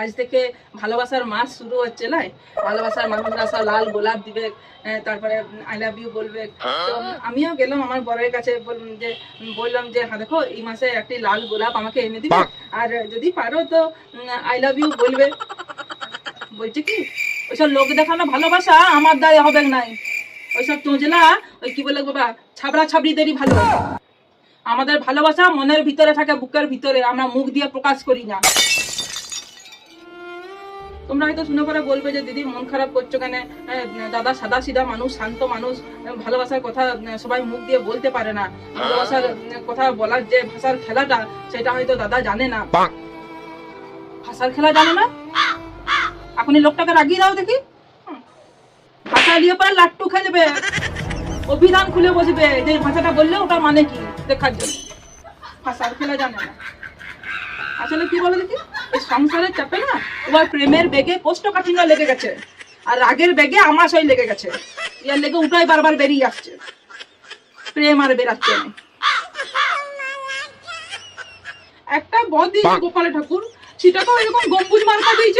আজ থেকে ভালোবাসার মাস শুরু হচ্ছে না? ভালোবাসার মানুষরা সব লাল গোলাপ দিবে তারপরে আই লাভ ইউ বলবে। তো আমিও গেলাম আমার বরের কাছে যে বললাম যে হ্যাঁ দেখো এই মাসে একটি লাল গোলাপ আমাকে এনে দিবে। আর যদি পারো তো আই লাভ ইউ বলবে। বলছে কি ওইসব লোক দেখানো ভালোবাসা আমার দ্বারা হবে নাই ওইসব চোঁচলা ওই কি বলে বাবা ছাবড়া ছাবড়িদেরই ভালো আমাদের ভালোবাসা মনের ভিতরে থাকে বুকের ভিতরে। আমরা মুখ দিয়ে প্রকাশ করি না। তোমরা হয়তো শুনে পরে বলবে যে দিদি মন খারাপ করছ কেন? দাদা সাদা সিধা মানুষ শান্ত মানুষ ভালোবাসার কথা সবাই মুখ দিয়ে বলতে পারে না। ভালোবাসার কথা বলার যে ভাষার খেলাটা সেটা হয়তো দাদা জানে না। ভাষার খেলা জানে না? এখন এই লোকটাকে রাগিয়ে দাও দেখি। ভাষা নিয়ে পরে লাট্টু খেয়ে দেবে অভিধান খুলে বসবে। যে ভাষাটা বললে ওটা মানে কি? দেখার জন্য। ভাষার খেলা জানে না। আসলে কি বলো দেখি? সংসারের চাপে না তোমার প্রেমের বেগে কোষ্ঠকাঠিন্য লেগে গেছে। আর রাগের বেগে আমাশয় লেগে গেছে। ইয়ার লেগে উঠাই বারবার বেরিয়ে আসছে। প্রেম আর বেরাচ্ছে না। একটা বদ দিয়েছে গোপাল ঠাকুর তো এরকম গম্বুজ মার্কা দিয়েছ?